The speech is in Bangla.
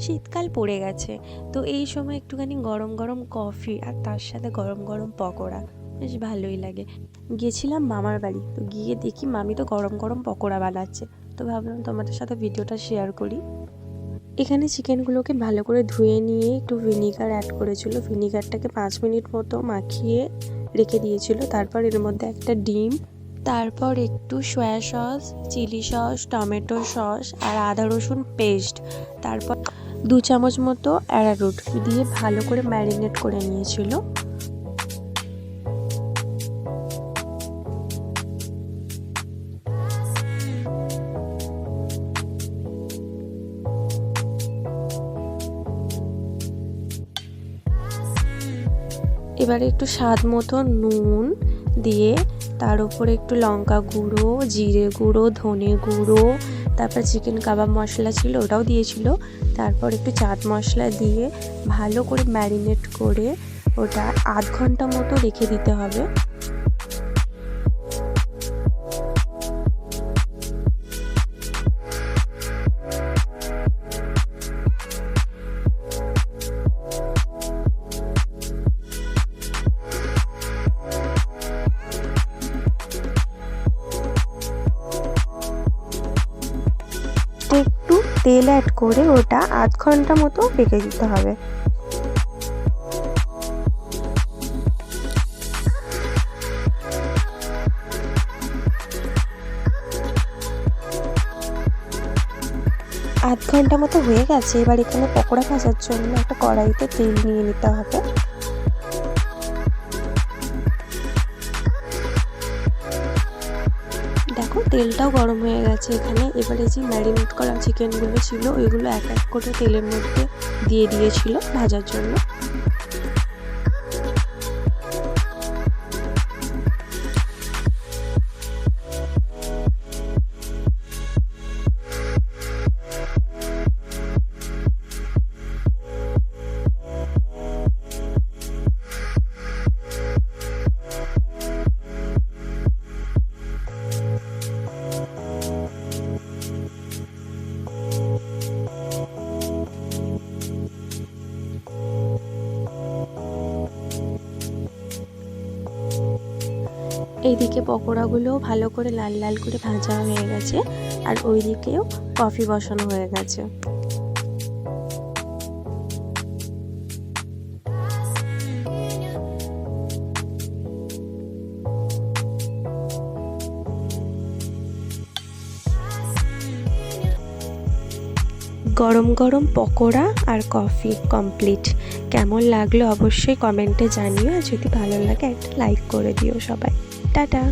শীতকাল পড়ে গেছে। তো এই সময় একটুখানি গরম গরম কফি আর তার সাথে গরম গরম পকোড়া। বেশ ভালোই লাগে। গেছিলাম মামার বাড়ি। তো গিয়ে দেখি মামি তো গরম গরম পকোড়া বানাচ্ছে। তো ভাবলাম তোমাদের সাথে ভিডিওটা শেয়ার করি। এখানে চিকেনগুলোকে ভালো করে ধুয়ে নিয়ে একটু ভিনিগার অ্যাড করেছিল। ভিনিগারটাকে পাঁচ মিনিট মতো মাখিয়ে রেখে দিয়েছিল। তারপর এর মধ্যে একটা ডিম, তারপর একটু soya sauce chilli sauce tomato sauce আর আদা রসুন পেস্ট তারপর দু চামচ মতো অ্যারারুট দিয়ে ভালো করে ম্যারিনেট করে নিয়েছিল। এবারে একটু স্বাদ মতো নুন দিয়ে তার উপরে একটু লঙ্কা গুঁড়ো, জিরে গুঁড়ো, ধনে গুঁড়ো তারপর চিকেন কাবাব মশলা ছিল ওটাও দিয়েছিল। তারপর একটু চাট মশলা দিয়ে ভালো করে ম্যারিনেট করে ওটা আধ ঘণ্টা মতো রেখে দিতে হবে। তেল অ্যাড করে ওটা আধ ঘণ্টা মতো রেখে দিতে হবে। আধ ঘণ্টা মতো হয়ে গেছে, এবার এখানে পকোড়া ভাজার জন্য একটা কড়াইতে তেল নিয়ে নিতে হবে। তেলটাও গরম হয়ে গেছে এখানে। এবারে যে ম্যারিনেট করা চিকেনগুলো ছিল, ওইগুলো এক এক করে তেলের মধ্যে দিয়ে দিয়েছিল ভাজার জন্য। এইদিকে পকোড়াগুলোও ভালো করে লাল লাল করে ভাজা হয়ে গেছে, আর ওইদিকেও কফি বসানো হয়ে গেছে। গরম গরম পকোড়া আর কফি কমপ্লিট কেমন লাগল অবশ্যই কমেন্টে জানিও, আর যদি ভালো লাগে একটা লাইক করে দিও সবাই। টাটা।